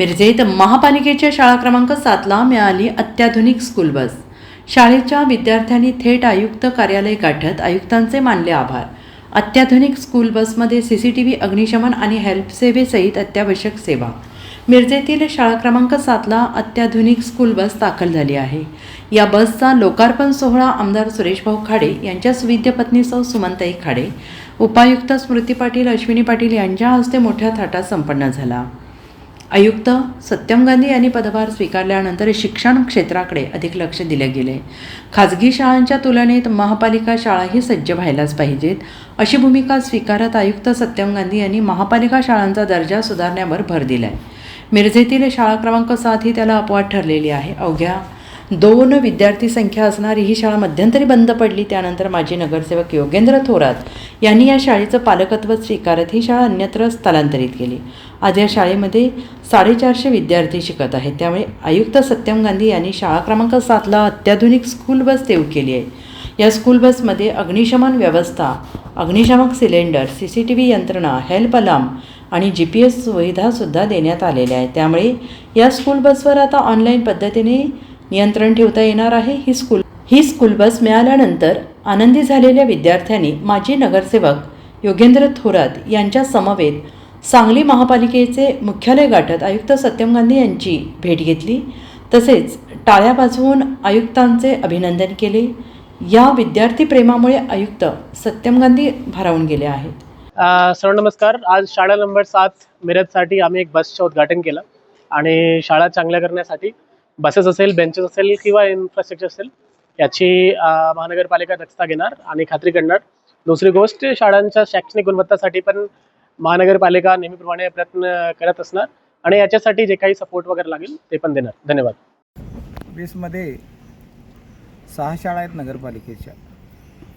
मिरजेत महापालिकेच्या शाळा क्रमांक सातला मिळाली अत्याधुनिक स्कूल बस शाळेच्या विद्यार्थ्यांनी थेट आयुक्त कार्यालय गाठत आयुक्तांचे मानले आभार. अत्याधुनिक स्कूल बसमध्ये सी सी टी व्ही अग्निशमन आणि हेल्प सेवेसहित अत्यावश्यक सेवा. मिरजेतील शाळा क्रमांक सातला अत्याधुनिक स्कूल बस दाखल झाली आहे. या बसचा लोकार्पण सोहळा आमदार सुरेशभाऊ खाडे यांच्या सुविद्य पत्नी सौ खाडे उपायुक्त स्मृती पाटील अश्विनी पाटील यांच्या हस्ते मोठ्या थाटात संपन्न झाला. आयुक्त सत्यम गांधी यांनी पदभार स्वीकारल्यानंतर शिक्षण क्षेत्राकडे अधिक लक्ष दिले गेले. खाजगी शाळांच्या तुलनेत महापालिका शाळाही सज्ज व्हायलाच पाहिजेत. अशी भूमिका स्वीकारत आयुक्त सत्यम गांधी यांनी महापालिका शाळांचा दर्जा सुधारण्यावर भर दिला आहे मिरजेतील शाळा क्रमांक सात ही त्याला अपवाद ठरलेली आहे. अवघ्या दोन विद्यार्थी संख्या असणारी ही शाळा मध्यंतरी बंद पडली. त्यानंतर माजी नगरसेवक योगेंद्र थोरात यांनी या शाळेचं पालकत्व स्वीकारत ही शाळा अन्यत्र स्थलांतरित केली. आज या शाळेमध्ये साडेचारशे विद्यार्थी शिकत आहेत. त्यामुळे आयुक्त सत्यम गांधी यांनी शाळा क्रमांक सातला अत्याधुनिक स्कूल बस देऊ केली आहे. या स्कूल बसमध्ये अग्निशमन व्यवस्था अग्निशामक cylinder C C T V यंत्रणा हेल्प अलार्म आणि जी पी एस सुविधासुद्धा देण्यात आलेल्या आहेत. त्यामुळे या स्कूल बसवर आता ऑनलाईन पद्धतीने नियंत्रण ठेवता येणार आहे ही स्कूल. ही स्कूल बस मिळाल्यानंतर आनंदी झालेल्या विद्यार्थ्यांनी माजी नगरसेवक योगेंद्र थोरात यांच्या समवेत सांगली महापालिकेचे मुख्यालय गाठत आयुक्त सत्यम गांधी यांची भेट घेतली. तसेच टाळ्या वाजवून आयुक्तांचे अभिनंदन केले. या विद्यार्थी प्रेमामुळे आयुक्त सत्यम गांधी भारावून गेले आहेत. सर सर्व नमस्कार. आज शाळा नंबर सात मिरजसाठी आम्ही एक बसचं उद्घाटन केलं आणि शाळा चांगल्या करण्यासाठी बसेस असेल बेंचेस असेल किंवा इन्फ्रास्ट्रक्चर असेल याची महानगरपालिका दक्षता घेणार आणि खात्री करणार. दुसरी गोष्ट शाळांच्या शैक्षणिक गुणवत्तासाठी पण महानगरपालिका नेहमीप्रमाणे प्रयत्न करत असणार आणि याच्यासाठी जे काही सपोर्ट वगैरे लागेल ते पण देणार. धन्यवाद. वीसमध्ये सहा शाळा आहेत नगरपालिकेच्या.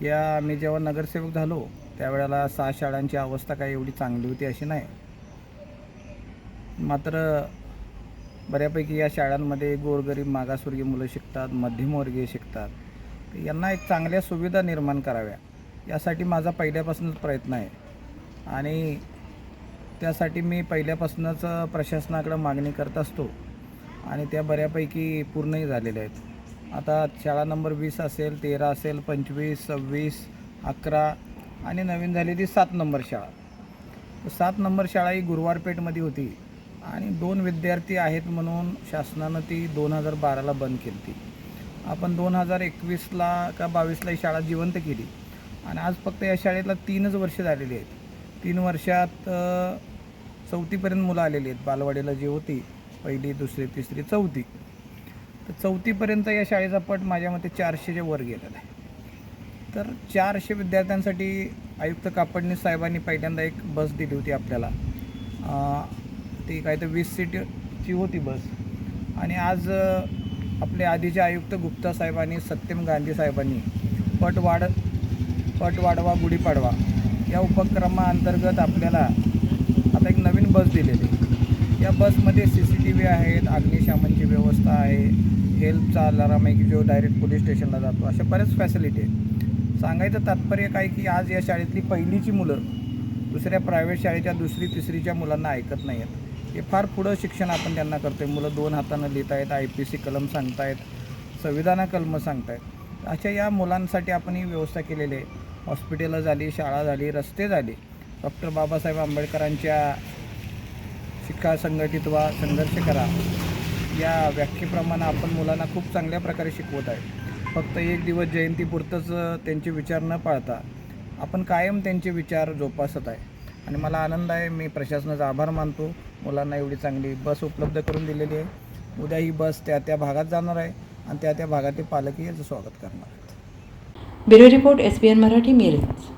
या मी जेव्हा नगरसेवक झालो त्यावेळेला सहा शाळांची अवस्था काही एवढी चांगली होती अशी नाही. मात्र बऱ्यापैकी या शाळांमध्ये गोरगरीब मागासवर्गीय मुलं शिकतात मध्यमवर्गीय शिकतात. यांना एक चांगल्या सुविधा निर्माण कराव्या यासाठी माझा पहिल्यापासूनच प्रयत्न आहे. आणि त्यासाठी मी पहिल्यापासूनच प्रशासनाकडं मागणी करत असतो आणि त्या बऱ्यापैकी पूर्णही झालेल्या आहेत. आता शाळा नंबर वीस असेल तेरा असेल पंचवीस सव्वीस अकरा आणि नवीन झालेली सात नंबर शाळा. सात नंबर शाळा ही गुरुवारपेठमध्ये होती. आणि दोन विद्यार्थी आहेत म्हणून शासनानं ती दोन हजार बाराला बंद केली ती आपण दोन हजार एकवीसला का बावीसला ही शाळा जिवंत केली. आणि आज फक्त या शाळेला तीनच वर्ष झालेली आहेत. तीन वर्षात चौथीपर्यंत मुलं आलेली आहेत. बालवाडीला जी होती पहिली दुसरी तिसरी चौथी. तर चौथीपर्यंत या शाळेचा पट माझ्या मते चारशेच्या वर गेलेला आहे. तर चारशे विद्यार्थ्यांसाठी आयुक्त कापडणी साहेबांनी पहिल्यांदा एक बस दिली होती आपल्याला. ती काय तर वीस सीटची होती बस. आणि आज आपले आधीचे आयुक्त गुप्ता साहेबांनी सत्यम गांधी साहेबांनी पट वाढ पट वाढवा गुढीपाडवा या उपक्रमाअंतर्गत आपल्याला आता एक नवीन बस दिलेली या बसमध्ये सी सी टी व्ही आहेत अग्निशामनची व्यवस्था आहे हेल्पचा अलाराम आहे की जो डायरेक्ट पोलीस स्टेशनला जातो अशा बऱ्याच फॅसिलिटी आहेत. सांगायचं तात्पर्य काय की आज या शाळेतली पहिलीची मुलं दुसऱ्या प्रायव्हेट शाळेच्या दुसरी तिसरीच्या मुलांना ऐकत नाही आहेत हे फार पुढं शिक्षण आपण त्यांना करतो आहे मुलं दोन हातानं लिहित आहेत आय पी सी कलम सांगतायत संविधान कलम सांगतायत. अशा या मुलांसाठी आपण ही व्यवस्था केलेली आहे. हॉस्पिटलं झाली शाळा झाली रस्ते झाले. डॉक्टर बाबासाहेब आंबेडकरांच्या शिक्षा संघटित व्हा संघर्ष करा. या व्याख्येप्रमाणे आपण मुलांना खूप चांगल्या प्रकारे शिकवत आहे. फक्त एक दिवस जयंतीपुरतंच त्यांचे विचार न पाळता आपण कायम त्यांचे विचार जोपासत आहे. आणि मला आनंद आहे मी प्रशासनाचा आभार मानतो. मुलांना एवढी चांगली बस उपलब्ध करून दिलेली आहे. उद्या ही बस त्या त्या भागात जाणार आहे आणि त्या त्या भागातील पालकही याचं स्वागत करणार आहेत. Bureau report S B N Marathi Miraj.